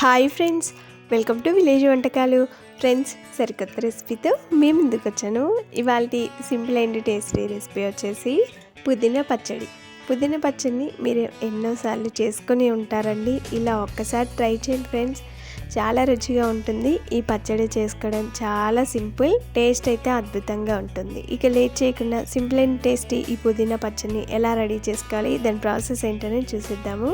Hi friends welcome to village వంటకాలు. Friends సరికొత్త రెసిపీతో మేము ముందుకు వచ్చాను. ఇవాళ సింపుల్ అండ్ టేస్టీ రెసిపీ వచ్చేసి పుదీనా పచ్చడి. పుదీనా పచ్చడిని మీరు ఎన్నోసార్లు చేసుకొని ఉంటారండి. ఇలా ఒక్కసారి ట్రై చేయండి ఫ్రెండ్స్. చాలా రుచిగా ఉంటుంది. ఈ పచ్చడి చేసుకోవడం చాలా సింపుల్ టేస్ట్ అయితే అద్భుతంగా ఉంటుంది. ఇక లేట్ చేయకుండా సింపుల్ అండ్ టేస్టీ ఈ పుదీనా పచ్చడిని ఎలా రెడీ చేసుకోవాలి దాని ప్రాసెస్ ఏంటనే చూసిద్దాము.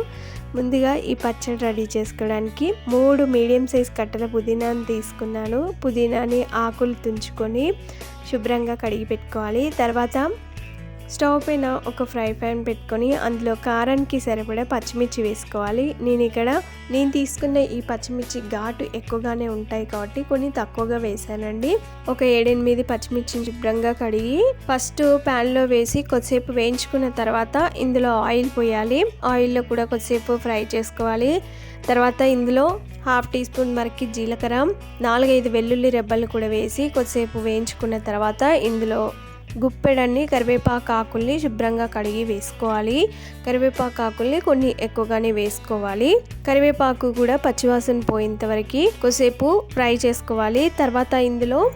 ముందుగా ఈ పచ్చడి రెడీ చేసుకోవడానికి మూడు మీడియం సైజ్ కట్టల పుదీనాను తీసుకున్నాను. పుదీనాని ఆకులు తుంచుకొని శుభ్రంగా కడిగి పెట్టుకోవాలి. తర్వాత స్టవ్ పైన ఒక ఫ్రై ప్యాన్ పెట్టుకొని అందులో కారానికి సరిపడా పచ్చిమిర్చి వేసుకోవాలి. నేను ఇక్కడ నేను తీసుకున్న ఈ పచ్చిమిర్చి ఘాటు ఎక్కువగానే ఉంటాయి కాబట్టి కొన్ని తక్కువగా వేసానండి. ఒక ఏడెనిమిది పచ్చిమిర్చిని శుభ్రంగా కడిగి ఫస్ట్ ప్యాన్లో వేసి కొద్దిసేపు వేయించుకున్న తర్వాత ఇందులో ఆయిల్ పోయాలి. ఆయిల్లో కూడా కొద్దిసేపు ఫ్రై చేసుకోవాలి. తర్వాత ఇందులో హాఫ్ టీ స్పూన్ మరకి జీలకర్ర నాలుగైదు వెల్లుల్లి రెబ్బలు కూడా వేసి కొద్దిసేపు వేయించుకున్న తర్వాత ఇందులో గుప్పెడన్ని కరివేపాకు ఆకుల్ని శుభ్రంగా కడిగి వేసుకోవాలి. కరివేపాకు ఆకుల్ని కొన్ని ఎక్కువగానే వేసుకోవాలి. కరివేపాకు కూడా పచ్చివాసన పోయేంత వరకు కొద్దిసేపు ఫ్రై చేసుకోవాలి. తర్వాత ఇందులో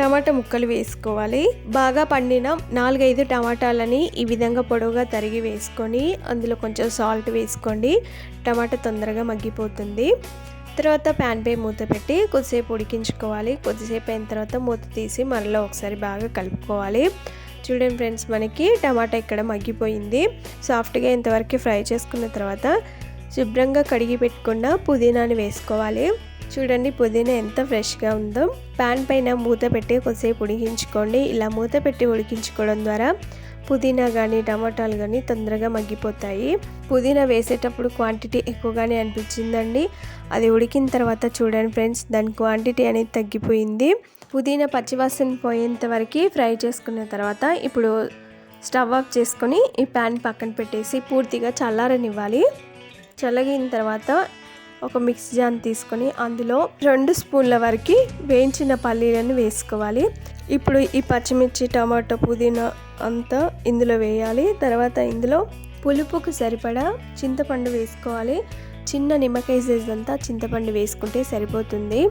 టమాటా ముక్కలు వేసుకోవాలి. బాగా పండిన నాలుగైదు టమాటాలని ఈ విధంగా పొడవుగా తరిగి వేసుకొని అందులో కొంచెం సాల్ట్ వేసుకోండి. టమాటా తొందరగా మగ్గిపోతుంది. తర్వాత ప్యాన్ పై మూత పెట్టి కొద్దిసేపు ఉడికించుకోవాలి. కొద్దిసేపు అయిన తర్వాత మూత తీసి మరలా ఒకసారి బాగా కలుపుకోవాలి. చూడండి ఫ్రెండ్స్ మనకి టమాటా ఇక్కడ మగ్గిపోయింది. సాఫ్ట్గా ఇంతవరకు ఫ్రై చేసుకున్న తర్వాత శుభ్రంగా కడిగి పెట్టుకున్న పుదీనాని వేసుకోవాలి. చూడండి పుదీనా ఎంత ఫ్రెష్గా ఉందో. ప్యాన్ పైన మూత పెట్టి కొద్దిసేపు ఉడికించుకోండి. ఇలా మూత పెట్టి ఉడికించుకోవడం ద్వారా పుదీనా కానీ టమాటాలు కానీ తొందరగా మగ్గిపోతాయి. పుదీనా వేసేటప్పుడు క్వాంటిటీ ఎక్కువగానే అనిపించిందండి. అది ఉడికిన తర్వాత చూడండి ఫ్రెండ్స్ దాని క్వాంటిటీ అనేది తగ్గిపోయింది. పుదీనా పచ్చివాసన పోయేంత వరకు ఫ్రై చేసుకున్న తర్వాత ఇప్పుడు స్టవ్ ఆఫ్ చేసుకొని ఈ ప్యాన్ పక్కన పెట్టేసి పూర్తిగా చల్లారనివ్వాలి. చల్లగిన తర్వాత ఒక మిక్స్ జాన్ తీసుకొని అందులో రెండు స్పూన్ల వరకు వేయించిన పల్లీలను వేసుకోవాలి. ఇప్పుడు ఈ పచ్చిమిర్చి టమాటో పుదీనా అంతా ఇందులో వేయాలి. తర్వాత ఇందులో పులుపుకు సరిపడా చింతపండు వేసుకోవాలి. చిన్న నిమ్మకాయ సైజ్ అంతా చింతపండు వేసుకుంటే సరిపోతుంది.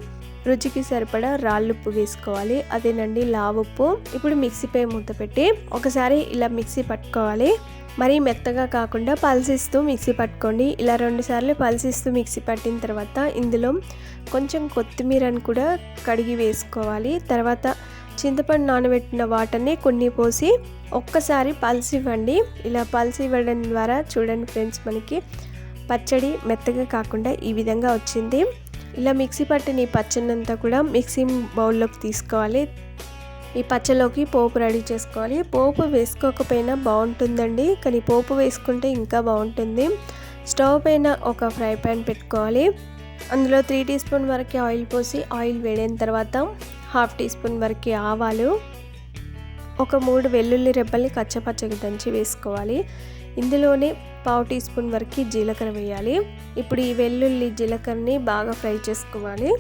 రుచికి సరిపడా రాళ్ళు ఉప్పు వేసుకోవాలి. అదేనండి లావు ఉప్పు ఇప్పుడు మిక్సీపై మూత పెట్టి ఒకసారి ఇలా మిక్సీ పట్టుకోవాలి. మరీ మెత్తగా కాకుండా పల్సిస్తూ మిక్సీ పట్టుకోండి. ఇలా రెండుసార్లు పల్సిస్తూ మిక్సీ పట్టిన తర్వాత ఇందులో కొంచెం కొత్తిమీరని కూడా కడిగి వేసుకోవాలి. తర్వాత చింతపండు నానబెట్టిన వాటర్ని కొన్ని పోసి ఒక్కసారి పల్సివ్వండి. ఇలా పల్సి ఇవ్వడం ద్వారా చూడండి ఫ్రెండ్స్ మనకి పచ్చడి మెత్తగా కాకుండా ఈ విధంగా వచ్చింది. ఇలా మిక్సీ పట్టిన ఈ పచ్చడినంతా కూడా మిక్సీ బౌల్లోకి తీసుకోవాలి. ఈ పచ్చలోకి పోపు రెడీ చేసుకోవాలి. పోపు వేసుకోకపోయినా బాగుంటుందండి. కానీ పోపు వేసుకుంటే ఇంకా బాగుంటుంది. స్టవ్ పైన ఒక ఫ్రై ప్యాన్ పెట్టుకోవాలి. అందులో త్రీ టీ స్పూన్ వరకు ఆయిల్ పోసి ఆయిల్ వేడిన తర్వాత హాఫ్ టీ స్పూన్ వరకు ఆవాలు ఒక మూడు వెల్లుల్లి రెబ్బల్ని కచ్చపచ్చగా దంచి వేసుకోవాలి. ఇందులోనే పావు టీ స్పూన్ వరకు జీలకర్ర వేయాలి. ఇప్పుడు ఈ వెల్లుల్లి జీలకర్రని బాగా ఫ్రై చేసుకోవాలి.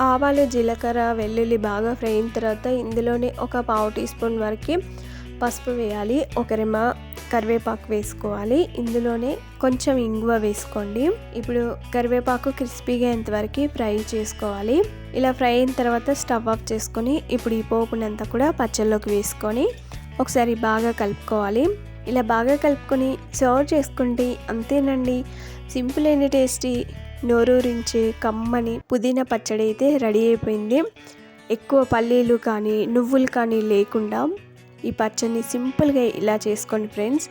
ఆవాలు జీలకర్ర వెల్లుల్లి బాగా ఫ్రై అయిన తర్వాత ఇందులోనే ఒక పావు టీ స్పూన్ వరకు పసుపు వేయాలి. ఒక రెమ్మ కరివేపాకు వేసుకోవాలి. ఇందులోనే కొంచెం ఇంగువ వేసుకోండి. ఇప్పుడు కరివేపాకు క్రిస్పీగా అయ్యేంతవరకు ఫ్రై చేసుకోవాలి. ఇలా ఫ్రై అయిన తర్వాత స్టవ్ ఆఫ్ చేసుకొని ఇప్పుడు ఈ పోపునంతా కూడా పచ్చళ్ళలోకి వేసుకొని ఒకసారి బాగా కలుపుకోవాలి. ఇలా బాగా కలుపుకొని సర్వ్ చేసుకుంటే అంతేనండి. సింపుల్ అయిన టేస్టీ నోరూరించే కమ్మని పుదీనా పచ్చడి అయితే రెడీ అయిపోయింది. ఎక్కువ పల్లీలు కానీ నువ్వులు కానీ లేకుండా ఈ పచ్చడిని సింపుల్గా ఇలా చేసుకోండి ఫ్రెండ్స్.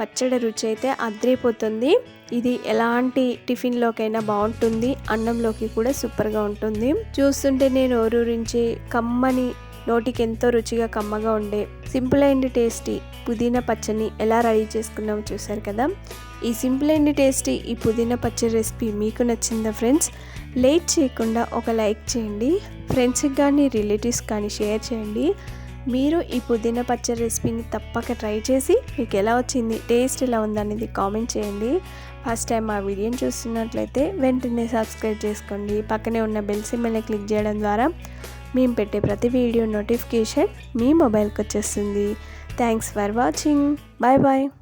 పచ్చడి రుచి అయితే అద్రిపోతుంది. ఇది ఎలాంటి టిఫిన్లోకైనా బాగుంటుంది. అన్నంలోకి కూడా సూపర్గా ఉంటుంది. చూస్తుంటే నేను ఊరూరించి కమ్మని నోటికి ఎంతో రుచిగా కమ్మగా ఉండే సింపుల్ అండ్ టేస్టీ పుదీనా పచ్చని ఎలా రెడీ చేసుకున్నామో చూసారు కదా? ఈ సింపుల్ అండ్ టేస్టీ ఈ పుదీనా పచ్చడి రెసిపీ మీకు నచ్చిందా ఫ్రెండ్స్? లేట్ చేయకుండా ఒక లైక్ చేయండి ఫ్రెండ్స్కి కానీ రిలేటివ్స్ కానీ షేర్ చేయండి. మీరు ఈ పుదీనా పచ్చడి రెసిపీని తప్పక ట్రై చేసి మీకు ఎలా వచ్చింది టేస్ట్ ఎలా ఉందనేది కామెంట్ చేయండి. ఫస్ట్ టైం మా వీడియోని చూస్తున్నట్లయితే వెంటనే సబ్స్క్రైబ్ చేసుకోండి. పక్కనే ఉన్న బెల్ సిమ్మల్ని క్లిక్ చేయడం ద్వారా మేము పెట్టే ప్రతి వీడియో నోటిఫికేషన్ మీ మొబైల్కి వచ్చేస్తుంది. Thanks for watching bye bye